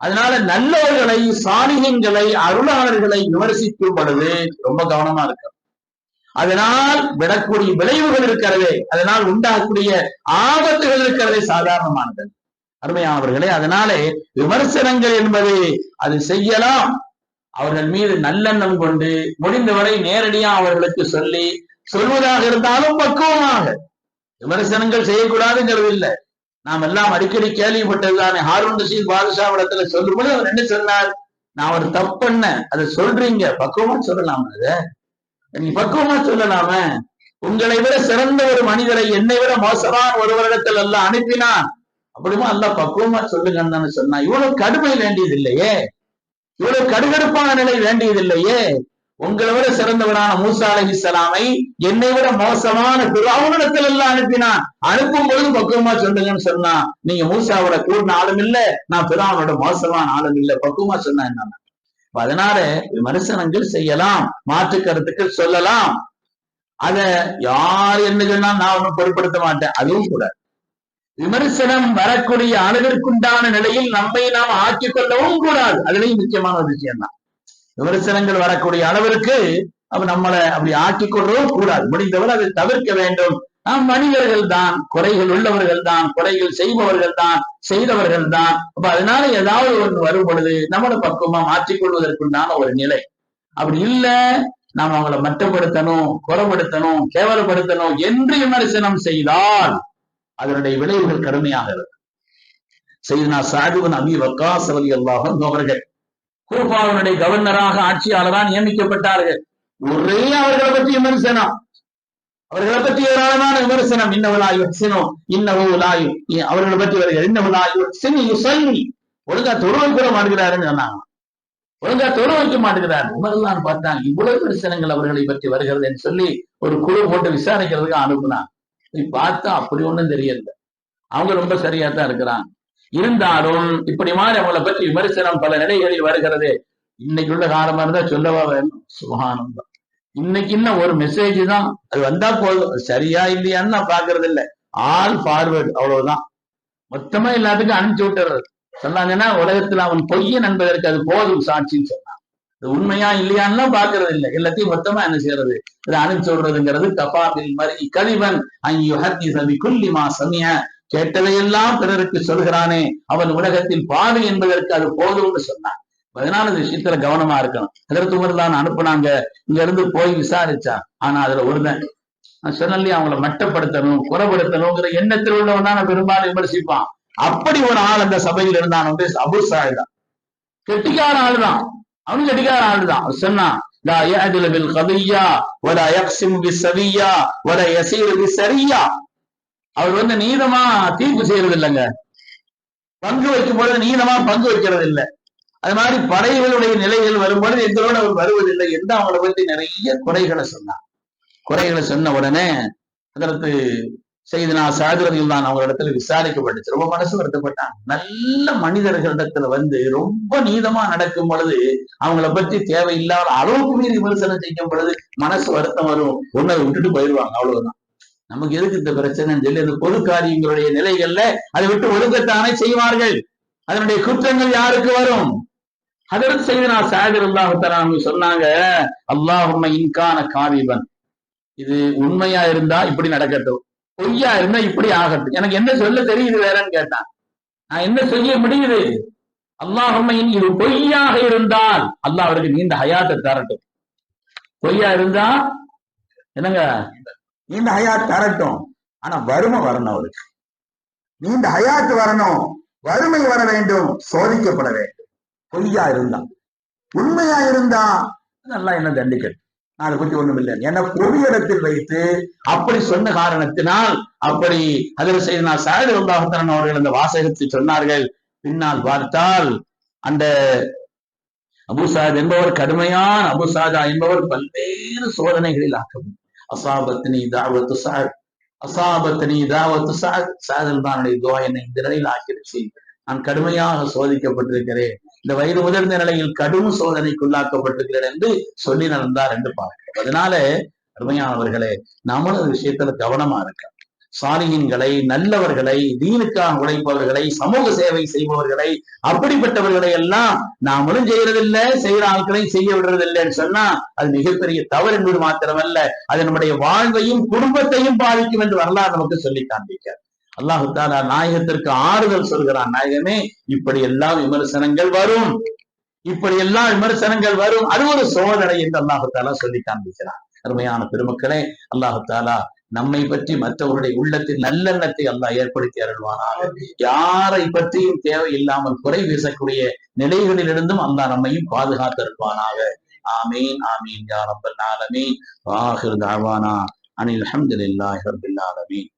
அதனால நல்லவர்களை சாலிகங்களை அருளாளர்களை விமர்சிக்கும் பொழுது ரொம்ப கவனமா இருக்க அதனால் விடக்கூடிய விளைவுகள் இருக்கிறதே அதனால் உண்டாகக்கூடிய ஆபத்துகள் இருக்கிறதே சாதாரணமானது. அருமையானவர்களே அதனாலே விமர்சனங்கள் என்பது அது செய்யலாம். அவர்கள் மீது நல்லெண்ணம் கொண்டு முடிந்தவரை நேரடியா அவர்களுக்கு சொல்லி சொல்வதாக இருந்தாலும் பக்குவமாக. விமர்சனங்கள் செய்யக்கூடாதுங்கிறது இல்லை நாம் எல்லாம் அடிக்கடி கேள்விப்பட்டதுதானே. ஹாரூன் ரஷீத் பாதுஷாவிடத்துல சொல்லும்போது அவர் என்ன சொன்னார்? நான் ஒரு தப்புன்ன அதை சொல்றீங்க. பக்குவமா சொல்லலாம் அத. நீ பக்குவமா சொல்லலாம. உங்களை விட சிறந்த ஒரு மனிதரை என்னை விட மோசமான ஒருவரிடத்தில் எல்லாம் அனுப்பினான் அப்படிமா எல்லாம் பக்குவமா சொல்லுங்கன்னு சொன்னா இவ்வளவு கடுமை வேண்டியது இல்லையே இவ்வளவு கடுகடுப்பான நிலை வேண்டியது இல்லையே உங்களை விட சிறந்தவனான மூசா அலஹிசலாமை என்னை விட மோசமான பிறவனிடத்தில் எல்லாம் அனுப்பினான். அனுப்பும் பொழுது பக்குவமா சொல்லுங்கன்னு சொன்னா நீங்க மூசாவோட கூடின ஆளும் இல்ல நான் பிறாவனோட மோசமான ஆளும் இல்ல பக்குவமா சொன்னா என்ன அதனால விமர்சனங்கள் செய்யலாம் மாற்று கருத்துக்கள் சொல்லலாம். அத யார் என்ன சொன்னா நான் ஒன்னும் பொருட்படுத்த மாட்டேன் அதுவும் கூட. விமர்சனம் வரக்கூடிய அளவிற்குண்டான நிலையில் நம்மை நாம் ஆக்கிக் கொள்ளவும் கூடாது. அதுலயும் முக்கியமான ஒரு விஷயம் தான் விமர்சனங்கள் வரக்கூடிய அளவிற்கு நம்மளை அப்படி ஆக்கிக் கொள்ளவும் கூடாது. முடிந்தவர் அதை தவிர்க்க வேண்டும். நாம் மனிதர்கள் தான் குறைகள் உள்ளவர்கள் தான் குறைகள் செய்பவர்கள் தான் செய்தவர்கள் தான் அப்ப அதனால ஏதாவது ஒன்று வரும் பொழுது நம்மளை பக்குவமா மாற்றிக்கொள்வதற்குண்டான ஒரு நிலை. அப்படி இல்ல நாம் அவங்களை மட்டப்படுத்தணும் குறப்படுத்தணும் கேவலப்படுத்தணும் என்று விமர்சனம் செய்தால் அதனுடைய விளைவுகள் கடுமையாக இருக்கும். செய்தனா சாகுவன் அபி வக்காஸ் அலி அல்லாஹன் அவர்கள் கூபாவினுடைய கவர்னராக ஆட்சியாளராக நியமிக்கப்பட்டார்கள். ஒரே அவர்களை பற்றி விமர்சனம். அவர்களை பற்றி ஏராளமான விமர்சனம். இன்னவலாயு சினம் இன்னவலாயு அவர்களை பற்றி வருகிற இன்னவலாயு சினி யுசல்லி ஒழுங்கா தொழுவை கூட மாட்டுகிறாருன்னு சொன்னாங்க. ஒழுங்கா தொழு வைக்க மாட்டேங்கிறார் உமரெல்லாம் பார்த்தாங்க இவ்வளவு விமர்சனங்கள் அவர்களை பற்றி வருகிறது என்று சொல்லி ஒரு குழு போட்டு விசாரிக்கிறதுக்கு அனுப்புனாங்க. நீ பார்த்தா அப்படி ஒண்ணும் தெரியல. அவங்க ரொம்ப சரியா தான் இருக்கிறாங்க. இருந்தாலும் இப்படி மாதிரி அவங்களை பற்றி விமர்சனம் பல நிலைகளில் வருகிறது. இன்னைக்கு உள்ள காலமா இருந்தா சொல்லவா வேணும்? சுகானம் தான் இன்னைக்கு இன்னும் ஒரு மெசேஜ் தான். அது வந்தா போதும். சரியா இல்லையான்னு நான் பாக்குறது இல்லை ஆல் ஃபார்வர்டு அவ்வளவுதான். மொத்தமா எல்லாத்துக்கும் அனுப்பிச்சு விட்டுறது. சொன்னாங்கன்னா உலகத்துல அவன் பொய்யன் என்பதற்கு அது போதும் சாட்சின்னு சொன்னான். இது உண்மையா இல்லையான்னு பாக்குறது இல்லை எல்லாத்தையும் மொத்தமா என்ன செய்யறது? இதை அனுப்பிச்சு விடுறதுங்கிறது கபாபில் மாதிரி கலிவன் அங்கி சபி குல்லிமா சமிய. கேட்டதையெல்லாம் பிறருக்கு சொல்கிறானே அவன் உலகத்தில் பாவி என்பதற்கு அது போதும்னு சொன்னான் அதனால இந்த விஷயத்துல கவனமா இருக்கணும் அதற்கு உமர்தான் அனுப்புனாங்க இங்க இருந்து போய் விசாரிச்சா ஆனா அதுல ஒருதன் நான் சொன்னே அவங்கள மட்டப்படுத்தணும் குறப்படுத்தணுங்கிற எண்ணத்தில் உள்ளவன் தான் பெரும்பாலும் விமர்சிப்பான் அப்படி ஒரு ஆள் அந்த சபையில் இருந்தான் வந்து அபு சாயிதான் கெட்டிக்கார ஆள் தான் அவனும் கெட்டிக்கார ஆள் தான் சொன்னான் لا يعدل بالقضية ولا يقسم بالسوية ولا يسير بالسرية அவர் வந்து நீதமா தீர்ப்பு செய்யறது இல்லைங்க பங்கு வைக்கும் பொழுது நீதமா பங்கு வைக்கிறது இல்லை அது மாதிரி படைகளுடைய நிலைகள் வரும்பொழுது எங்களோட அவர் வருவதில்லை என்று அவங்களை பற்றி நிறைய குறைகளை சொன்னார். குறைகளை சொன்ன உடனே அதற்கு நான் சாதுரதியில் தான் அவங்க இடத்துல விசாரிக்கப்பட்டுச்சு. ரொம்ப மனசு வருத்தப்பட்டாங்க. நல்ல மனிதர்களிடத்துல வந்து ரொம்ப நீதமா நடக்கும் பொழுது அவங்கள பற்றி தேவையில்லாத அளவுக்கு மீறி விமர்சனம் செய்யும் பொழுது மனசு வருத்தம் வரும். ஒன்னு விட்டுட்டு போயிடுவாங்க அவ்வளவுதான். நமக்கு எதுக்கு இந்த பிரச்சனைன்னு சொல்லி அந்த பொது காரியங்களுடைய நிலைகள்ல அதை விட்டு ஒழுங்கத்தானே செய்வார்கள். அதனுடைய குற்றங்கள் யாருக்கு வரும்? அதற்கு செய்து நான் சாகர் அல்லாஹு சொன்னாங்க அல்லாஹும்ம இன்கான காவிபன் இது உண்மையா இருந்தா இப்படி நடக்கட்டும். பொய்யா இருந்தா இப்படி ஆகட்டும். எனக்கு என்ன சொல்ல தெரியுது வேறன்னு கேட்டான் நான் என்ன செய்ய முடியுது? அல்லாஹும்மையின் இது பொய்யாக இருந்தால் அல்லாஹ் அவருக்கு நீண்ட ஹயாத்தை தரட்டும். பொய்யா இருந்தா என்னங்க? நீண்ட ஹயாத் தரட்டும். ஆனா வறுமை வரணும் அவருக்கு. நீண்ட ஹயாத்து வரணும். வறுமை வர வேண்டும். சோதிக்கப்பட வேண்டும். பொய்யா இருந்தா. உண்மையா இருந்தா நல்லா என்ன தண்டிக்கட்டும் நான் அதை பத்தி ஒண்ணும் இல்லை. என பொது இடத்தில் வைத்து அப்படி சொன்ன காரணத்தினால் அப்படி அதில் செய்த நான் சாயது ரொம்பாகத்தன் அவர்கள் அந்த வாசகத்தை சொன்னார்கள். பின்னால் பார்த்தால் அந்த அபுசாத் என்பவர் கடுமையான அபுசாதா என்பவர் பல்வேறு சோதனைகளில் ஆக்கப்படும் அசாபத்னி தாவத்து சாத் அசாபத்னி தாவத்து சாத் சாதல் தான் துவா என்னை இந்த நிலையில் ஆக்கிடுச்சு நான் கடுமையாக சோதிக்கப்பட்டிருக்கிறேன். இந்த வயது முதிர்ந்த நிலையில் கடும் சோதனைக்குள்ளாக்கப்பட்டிருக்கிறேன் என்று சொல்லி நடந்தார் என்று பார்க்கிறோம் அதனால அருமையானவர்களே நம்மளும் விஷயத்துல கவனமா இருக்கணும் சாலியின்களை நல்லவர்களை தீனுக்காக உழைப்பவர்களை சமூக சேவை செய்பவர்களை அப்படிப்பட்டவர்களை எல்லாம் நாமளும் செய்யறதில்லை செய்யற ஆட்களையும் செய்ய விடுறதில்லைன்னு சொன்னா அது மிகப்பெரிய தவறு என்பது மாத்திரமல்ல. அது நம்முடைய வாழ்வையும் குடும்பத்தையும் பாதிக்கும் என்று வரலாறு நமக்கு சொல்லி காண்பிக்க அல்லாஹு தாலா நாயகத்திற்கு ஆறுதல் சொல்கிறான் நாயகமே இப்படி எல்லாம் விமர்சனங்கள் வரும். இப்படி எல்லாம் விமர்சனங்கள் வரும். அது ஒரு சோதனை என்று அல்லாஹு தாலா சொல்லி காண்பிக்கிறான் அருமையான பெருமக்களே அல்லாஹு தாலா நம்மை பற்றி மற்றவருடைய உள்ளத்தில் நல்லெண்ணத்தை அல்லாஹ் ஏற்படுத்தி அருள்வானாக. யாரை பற்றியும் தேவையில்லாமல் குறை வீசக்கூடிய நிலைகளிலிருந்தும் அல்லாஹ் நம்மையும் பாதுகாத்து அருள்வானாக. ஆமீன் ஆமீன். யா ரப்பல் ஆலமீன். வாஹிர் தாவானா. அனில் அஹமதுல்லாஹி ரபில் ஆலமீன்.